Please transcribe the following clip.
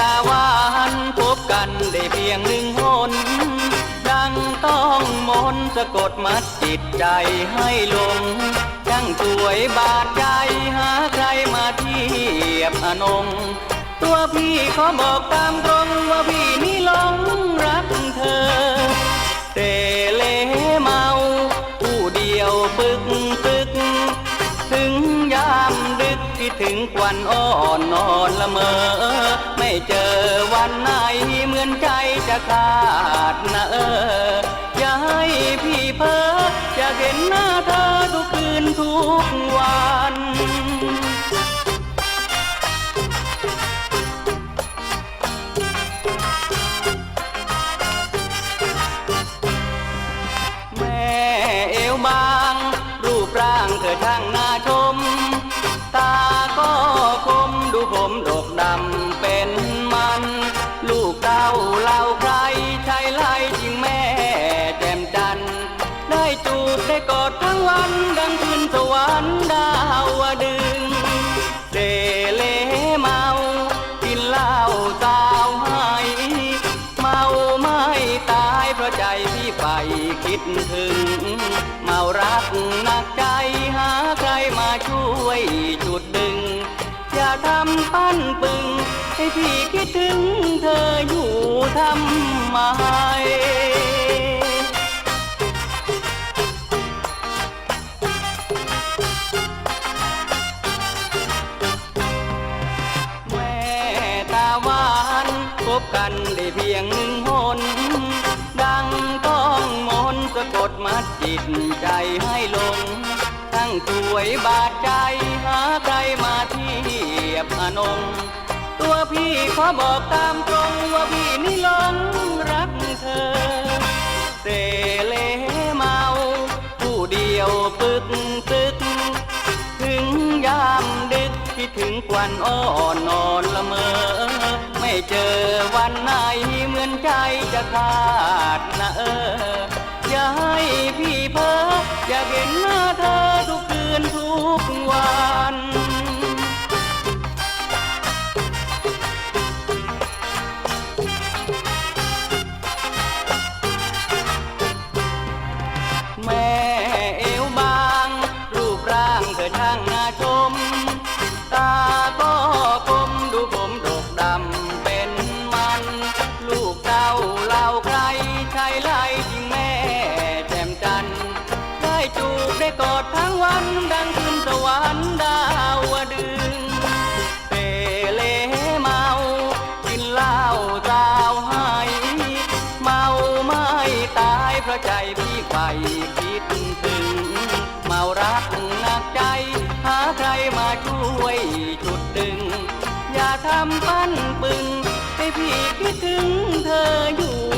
ต่หวานพบกันได้เพียงหนึ่งหน ดังต้องมนสะกดมัดจิตใจให้ลง ดังสวยบาดใจหาใครมาเทียบอนง ตัวพี่ขอบอกตามตรงว่าพี่นี่หลงรักเธอเตเลเมา ผู้เดียวปึกปึก ถึงยามดึกที่ถึงควัน อ่อนนอนละเมอ ไม่เจอวันไหนเหมือนใจจะขาดนะเออย่าให้พี่เพ้ออยากเห็นหน้าเธอทุกคืนทุกวัน ผมดกดำเป็นมัน ลูกเต้าเล่าใครใช่ไล่จริงแม่แจ่มจัน ได้จูบได้กอดทั้งวันดังคืนสวรรค์ดาวดึงเดเลเมา กินเหล้าสาวให้เมาไม่ตายเพราะใจพี่ไปคิดถึง เมารักหนักใจหาใครมาช่วย ปั้นปึง ให้พี่คิดถึงเธออยู่ทำไมแม่ตาหวานพบกันได้เพียงหนึ่งหน ดังต้องมนต์สะกดมัดจิตใจให้หลง ทั้งสวยบาดใจหาใครมา ยบอนง ตัวพี่ขอบอกตามตรงว่าพี่นี่หลงรักเธอเสเลเมา ผู้เดียวปึกปึก ถึงยามดึกคิดถึงควันอ่อนนอนละเมอ ไม่เจอวันไหนเหมือนใจจะขาดนะเออ อย่าให้พี่เพ้ออยากเห็นหน้า แม่ ใจพี่ไปคิดถึง เมารักหนักใจ หาใครมาช่วยจุดดึง อย่าทำปั้นปึง ให้พี่คิดถึงเธออยู่